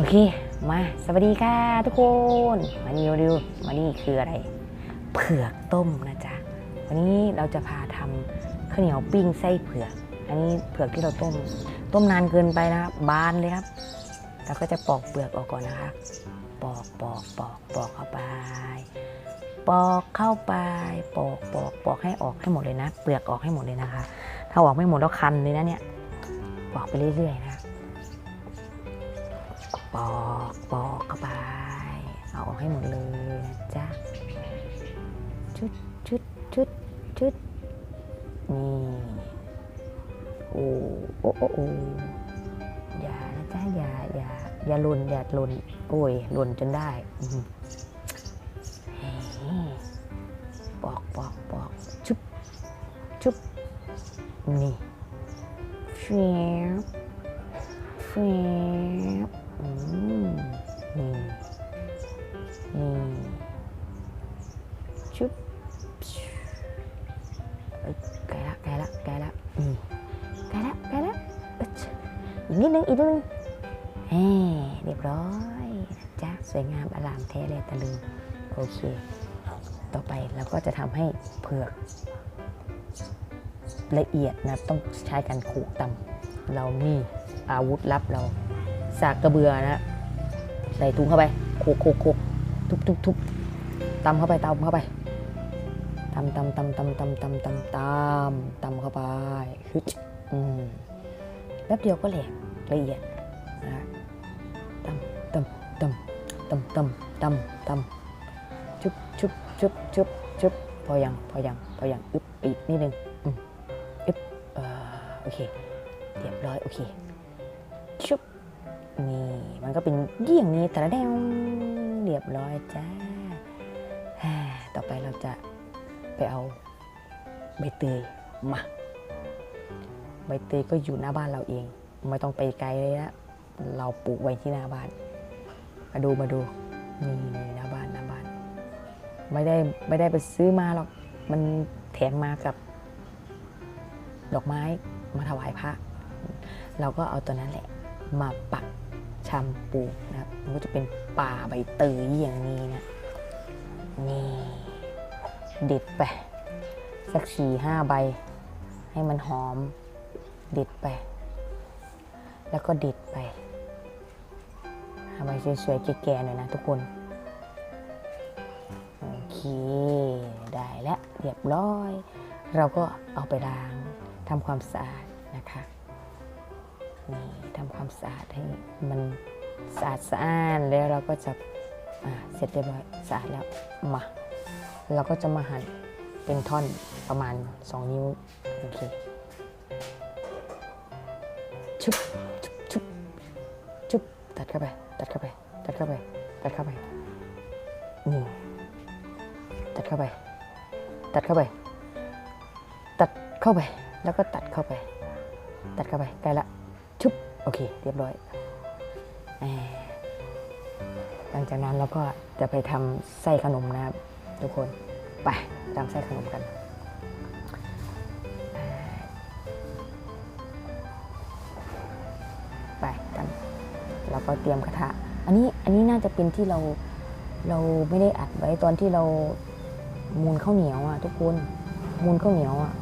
โอเค มา สวัสดีค่ะทุกคน มานี่ดูมานี่คืออะไร เผือกต้มนะจ๊ะ วันนี้เราจะพาทำข้าวเหนียวปิ้งไส้เผือก อันนี้เผือกที่เราต้ม ต้มนานเกินไปนะครับบานเลยครับ เราก็จะปอกเปลือกออกก่อนนะคะ ปอกปอกปอกปอกเข้าไป ปอกเข้าไป ปอกปอกปอกให้ออกให้หมดเลยนะ เปลือกออกให้หมดเลยนะคะ ถ้าออกไม่หมดแล้วคันเลยนะเนี่ย ปอกไปเรื่อยๆนะ ปอกปอกเข้าไป เอาออกให้หมดเลยจ๊ะชุดชุดชุดชุดนี่โอ้โอ้โอ้โออย่านะจ๊ะอย่าอย่าอย่าหล่นอย่าหล่นโอ้ยหล่นจนได้เฮ้ปอกปอกปอกชุบชุบนี่เฟียเฟีย ใกล้ละอืมใกล้ละใกล้ละอึ๊ดอีกนิดนึงอีกนิดนึงเฮ้เรียบร้อยจ๊ะสวยงามอลามแท้เลยตะลึงโอเค ต่อไปเราก็จะทำให้เผือกละเอียดนะต้องใช้การขูดตำเรามีอาวุธลับเราสากกระเบือนะใส่ถุงเข้าไปโคกโคกโคกทุบทุบทุบตำเข้าไปตำเข้าไปตำตำตำตำตำตำตำตำตำ เข้าไปฮึดอืมแป๊บเดียวก็แหลกละเอียดนะตำตำตำตำตำตำตำชุบชุบชุบชุบชุบพอยังพอยังพอยังอึบอีกนิดนึงอืมอึบเอ่อโอเคเรียบร้อยโอเคชุบนี่มันก็เป็นเยี่ยงนี้แต่ละแนวเรียบร้อยจ้าฮ่าต่อไปเราจะไปเอาใบเตยมา ใบเตยก็อยู่หน้าบ้านเราเอง ไม่ต้องไปไกลเลยนะเราปลูกไว้ที่หน้าบ้าน มาดูมาดูนี่นี่หน้าบ้านหน้าบ้าน ไม่ได้ไม่ได้ไปซื้อมาหรอกมันแถมมากับ ดอกไม้มาถวายพระ เราก็เอาตัวนั้นแหละ มาปักชำปลูกนะครับมันก็จะเป็นป่าใบเตยอย่างนี้นะนี่เด็ดไป สักสี่ห้าใบ ให้มันหอม ด็ดไป แล้วก็ด็ดไปหาใบสวยๆแก่ๆหน่อยนะทุกคน โอเค ได้แล้วเรียบร้อย เราก็เอาไปล้างทำความสะอาดนะคะนี่ทำความสะอาดให้มันสะอาดสะอ้านแล้วเราก็จะเสร็จเรียบร้อยสะอาดแล้วมาเราก็จะมาหั่นเป็นท่อนประมาณ 2 นิ้วโอเค ชุบชุบชุบชุบตัดเข้าไป ตัดเข้าไป ตัดเข้าไป ตัดเข้าไปนี่ตัดเข้าไป ตัดเข้าไป ตัดเข้าไป แล้วก็ตัดเข้าไป ตัดเข้าไปใกล้ละ ชุบ โอเค เรียบร้อยหมหลังจากนั้นเราก็จะไปทำไส้ขนมนะครับ ทุกคน ไปทำไส้ขนมกัน เราก็เตรียมกระทะ อันนี้อันนี้น่าจะเป็นที่เราเราไม่ได้อัดไว้ตอนที่เรามูนข้าวเหนียวอะทุกคนมูนข้าวเหนียวอะ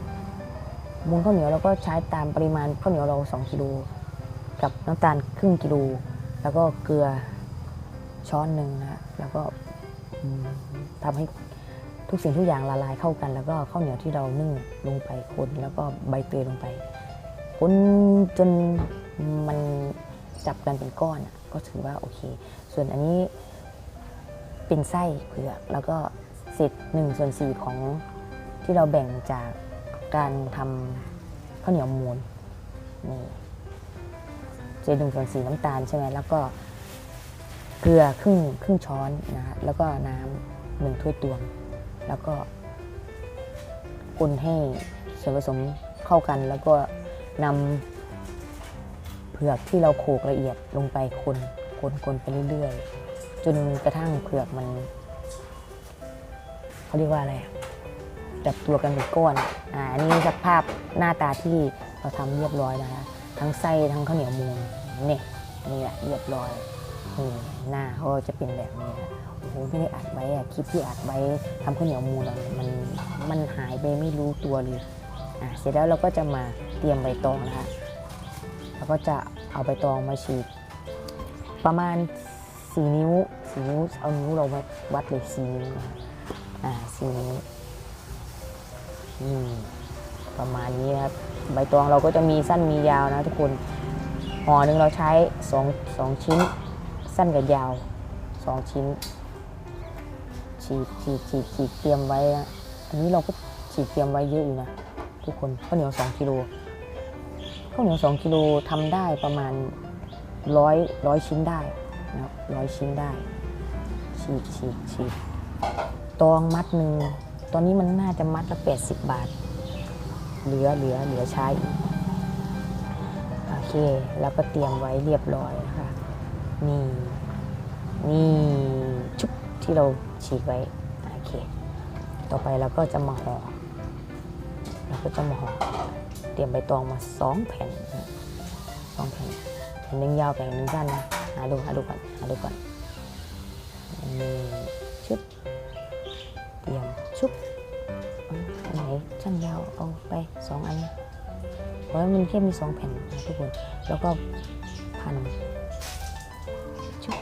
มูลข้าวเหนียวเราก็ใช้ตามปริมาณข้าวเหนียวเรา2กิโลกับน้ำตาลครึ่งกิโลแล้วก็เกลือช้อนหนึ่งนะแล้วก็อืมทำให้ทุกสิ่งทุกอย่างละลายเข้ากัน แล้วก็ข้าวเหนียวที่เรานึ่งลงไปคนแล้วก็ใบเตยลงไปคนจนมัน จับกันเป็นก้อนอะก็ถือว่าโอเค ส่วนอันนี้เป็นไส้เผือกแล้วก็เศษหนึ่งส่วนสี่ของที่เราแบ่งจากการทำข้าวเหนียวมูนนี่เจหนึ่งส่วนสีน้ำตาลใช่ไหมแล้วก็เกลือครึ่งครึ่งช้อนนะฮะแล้วก็น้ำหนึ่งถ้วยตวง แล้วก็คนให้ส่วนผสมเข้ากันแล้วก็นำ เผือกที่เราโขกละเอียดลงไปคนคนคนไปเรื่อยๆ จนกระทั่งเผือกมันเขาเรียกว่าอะไรจับตัวกันเป็นก้อนอ่าอันนี้สภาพหน้าตาที่เราทำเรียบร้อยนะคะทั้งไส้ทั้งข้าวเหนียวมูนนี่นี่แหละเรียบร้อยนี่หน้าเขาจะเป็นแบบนี้โอ้โหไม่ได้อัดไว้อะคลิปที่อัดไว้ทำข้าวเหนียวมูนมันมันหายไปไม่รู้ตัวเลยอะเสร็จแล้วเราก็จะมาเตรียมใบตองนะคะแล้วก็จะ เอาใบตองมาฉีกประมาณ 4 นิ้ว4นิ้วเอานิ้วเรามาวัดเลย4นิ้วนะคะอ่า4นิ้วประมาณนี้ครับใบตองเราก็จะมีสั้นมียาวนะทุกคนห่อหนึ่งเราใช้2 2ชิ้น สั้นกับยาว2ชิ้นฉีกฉีกฉีกฉีกเตรียมไว้นะอันนี้เราก็ฉีกเตรียมไว้เยอะอยู่นะทุกคนข้าวเหนียว2กิโล ข้าวเหนียว2กิโลทำได้ประมาณร้อยร้อยชิ้นได้นะร้อยชิ้นได้ฉีกฉีกฉีกตองมัดหนึ่งตอนนี้มันน่าจะมัดละ80บาท เหลือเหลือเหลือใช้โอเค แล้วก็เตรียมไว้เรียบร้อยนะคะนี่นี่ชุบที่เราฉีกไว้โอเค ต่อไปเราก็จะมาห่อ เราก็จะมาห่อเตรียมใบตองมาสองแผ่นสองแผ่นแผ่นหนึ่งยาวแผ่นหนึ่งสั้นนะหาดูหาดูก่อนหาดูก่อนนี่ชุบเตรียมชุบอันไหนสั้นยาวเอาไปสองอันเพราะว่ามันแค่มีสองแผ่นนะทุกคนแล้วก็พันชุบ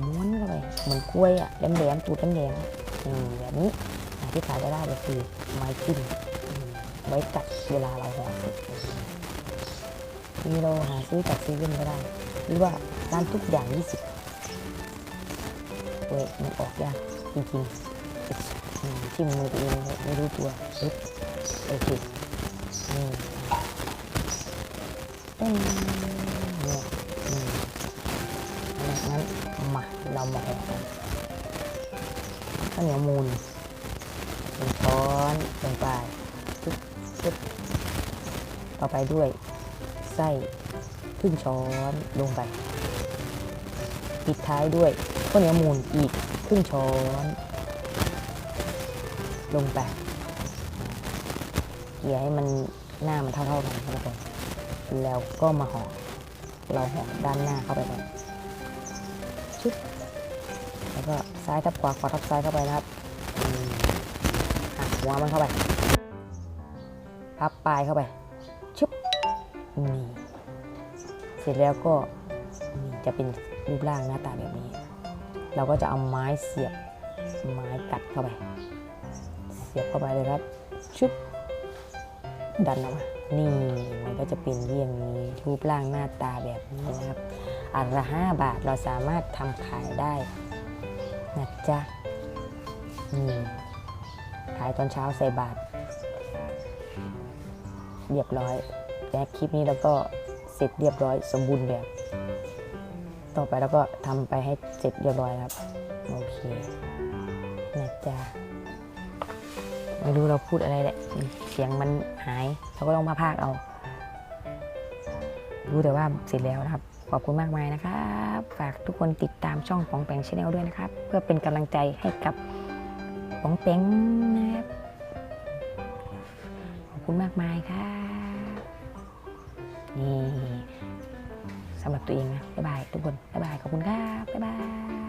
ม้วนเข้าไปเหมือนกล้วยอะแหลมๆตูดแหลมๆอืมแบบนี้ที่ขายได้ก็คือไม้จิ้ม ไว้กัดเวลาเราห่อเสร็จที่เราหาซื้อจากซีเว่นก็ได้ หรือว่าร้านทุกอย่าง 20เว้ยมันออกยากจริงๆอืมที่มือตัวเองไม่รู้ตัวปึ๊บโอเคนี่เต้นเนี่ยงั้นมาเรามาห่อกันข้าวเหนียวมูลหนึ่งช้อนลงไป ปึ๊บปึ๊บต่อไปด้วยไส้ครึ่งช้อนลงไป ปิดท้ายด้วยข้าวเหนียวมูลอีกครึ่งช้อน ลงไปเกี่ยให้มันหน้ามันเท่าๆกันครับทุกคนแล้วก็มาห่อเราห่อด้านหน้าเข้าไปก่อนชุบแล้วก็ซ้ายทับขวาขวาทับซ้ายเข้าไปนะครับหักหัวมันเข้าไป พับปลายเข้าไปชุบนี่เสร็จแล้วก็นี่จะเป็นรูปร่างหน้าตาแบบนี้ เราก็จะเอาไม้เสียบไม้กัดเข้าไป เสียบเข้าไปเลยครับชุบดันออกมา นี่มันก็จะเป็นเยี่ยงนี้รูปร่างหน้าตาแบบนี้นะครับอันละห้าบาทเราสามารถทำขายได้นะจ๊ะนี่ขายตอนเช้าใส่บาท เรียบร้อยและคลิปนี้เราก็เสร็จเรียบร้อยสมบูรณ์แบบ ต่อไปเราก็ทำไปให้เสร็จเรียบร้อยครับ โอเคนะจ๊ะไม่รู้เราพูดอะไรแหละเสียงมันหายเราก็ต้องมาพากเอารู้แต่ว่าเสร็จแล้วนะครับ ขอบคุณมากมายนะครับ ฝากทุกคนติดตามช่องปองแปงชาแนลด้วยนะครับ เพื่อเป็นกำลังใจให้กับปองแปงนะครับ คุณมากมายค่ะนี่สำหรับตัวเองนะบ๊ายบายทุกคนบ๊ายบายขอบคุณครับบ๊ายบาย